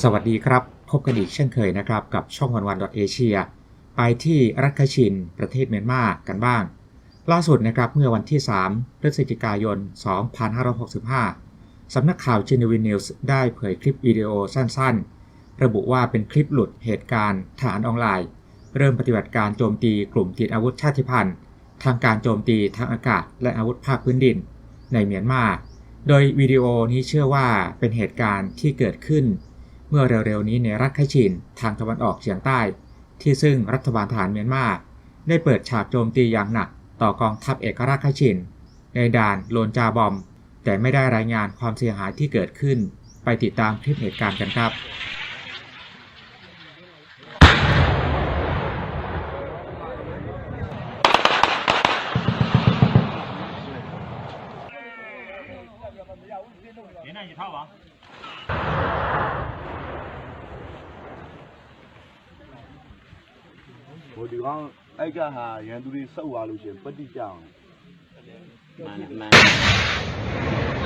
สวัสดีครับ พบกันอีกเช่นเคยนะครับ กับช่องวันวันดอทเอเชียไปที่รัฐคชิน ประเทศเมียนมากันบ้าง ล่าสุดนะครับเมื่อวันที่ 3 พฤศจิกายน 2565 สำนักข่าวจีนวินนิวส์ได้เผยคลิปวิดีโอสั้นๆ ระบุว่าเป็นคลิปหลุดเหตุการณ์ฐานออนไลน์ เริ่มปฏิบัติการโจมตีกลุ่มติดอาวุธชาติพันธุ์ ทางการโจมตีทางอากาศ และอาวุธภาคพื้นดิน ในเมียนมา โดยวิดีโอนี้เชื่อว่าเป็นเหตุการณ์ที่เกิดขึ้น เมื่อเร็วๆนี้ในรัฐไคชินทางตะวันออกเฉียงใต้ ที่ซึ่งรัฐบาลทหารเมียนมาได้เปิดฉากโจมตีอย่างหนักต่อกองทัพเอกราชไคชิน ในด่านโลนจาบอม แต่ไม่ได้รายงานความเสียหายที่เกิดขึ้น ไปติดตามคลิปเหตุการณ์กันครับ 您那一套吧。 ဟိုဒီကောင်အိုက်ကဟာရန်သူတွေစောက်သွားလို့ရှရင်ပဋိကြောင်慢慢。